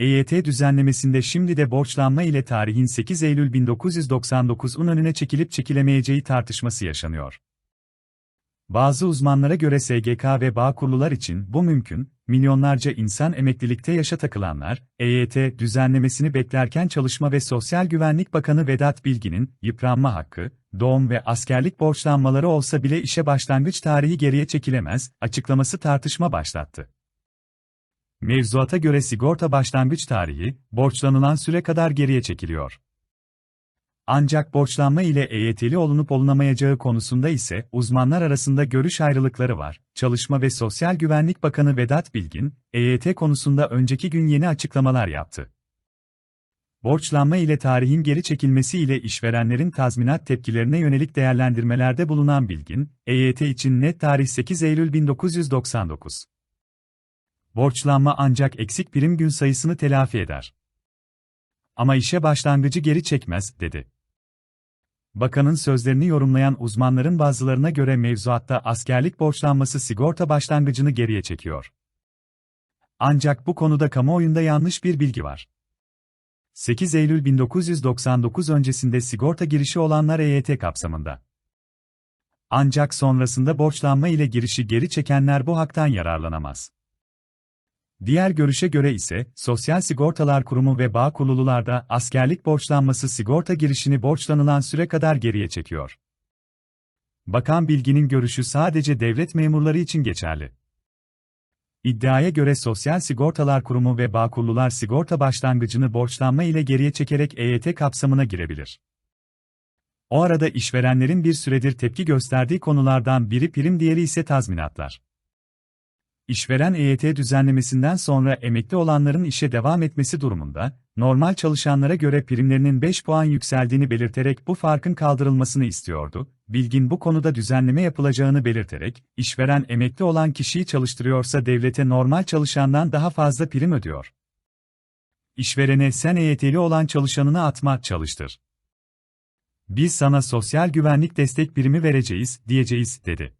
EYT düzenlemesinde şimdi de borçlanma ile tarihin 8 Eylül 1999'un önüne çekilip çekilemeyeceği tartışması yaşanıyor. Bazı uzmanlara göre SGK ve Bağkurlular için bu mümkün, milyonlarca insan emeklilikte yaşa takılanlar, EYT düzenlemesini beklerken Çalışma ve Sosyal Güvenlik Bakanı Vedat Bilgin'in yıpranma hakkı, doğum ve askerlik borçlanmaları olsa bile işe başlangıç tarihi geriye çekilemez, açıklaması tartışma başlattı. Mevzuata göre sigorta başlangıç tarihi, borçlanılan süre kadar geriye çekiliyor. Ancak borçlanma ile EYT'li olunup olunamayacağı konusunda ise uzmanlar arasında görüş ayrılıkları var. Çalışma ve Sosyal Güvenlik Bakanı Vedat Bilgin, EYT konusunda önceki gün yeni açıklamalar yaptı. Borçlanma ile tarihin geri çekilmesi ile işverenlerin tazminat tepkilerine yönelik değerlendirmelerde bulunan Bilgin, EYT için net tarih 8 Eylül 1999. Borçlanma ancak eksik prim gün sayısını telafi eder. Ama işe başlangıcı geri çekmez, dedi. Bakanın sözlerini yorumlayan uzmanların bazılarına göre mevzuatta askerlik borçlanması sigorta başlangıcını geriye çekiyor. Ancak bu konuda kamuoyunda yanlış bir bilgi var. 8 Eylül 1999 öncesinde sigorta girişi olanlar EYT kapsamında. Ancak sonrasında borçlanma ile girişi geri çekenler bu haktan yararlanamaz. Diğer görüşe göre ise, Sosyal Sigortalar Kurumu ve bağ kurulularda askerlik borçlanması sigorta girişini borçlanılan süre kadar geriye çekiyor. Bakan Bilgin'in görüşü sadece devlet memurları için geçerli. İddiaya göre Sosyal Sigortalar Kurumu ve Bağkurlular sigorta başlangıcını borçlanma ile geriye çekerek EYT kapsamına girebilir. O arada işverenlerin bir süredir tepki gösterdiği konulardan biri prim diğeri ise tazminatlar. İşveren EYT düzenlemesinden sonra emekli olanların işe devam etmesi durumunda, normal çalışanlara göre primlerinin 5 puan yükseldiğini belirterek bu farkın kaldırılmasını istiyordu. Bilgin bu konuda düzenleme yapılacağını belirterek, işveren emekli olan kişiyi çalıştırıyorsa devlete normal çalışandan daha fazla prim ödüyor. İşverene sen EYT'li olan çalışanını atma, çalıştır. Biz sana sosyal güvenlik destek primi vereceğiz, diyeceğiz, dedi.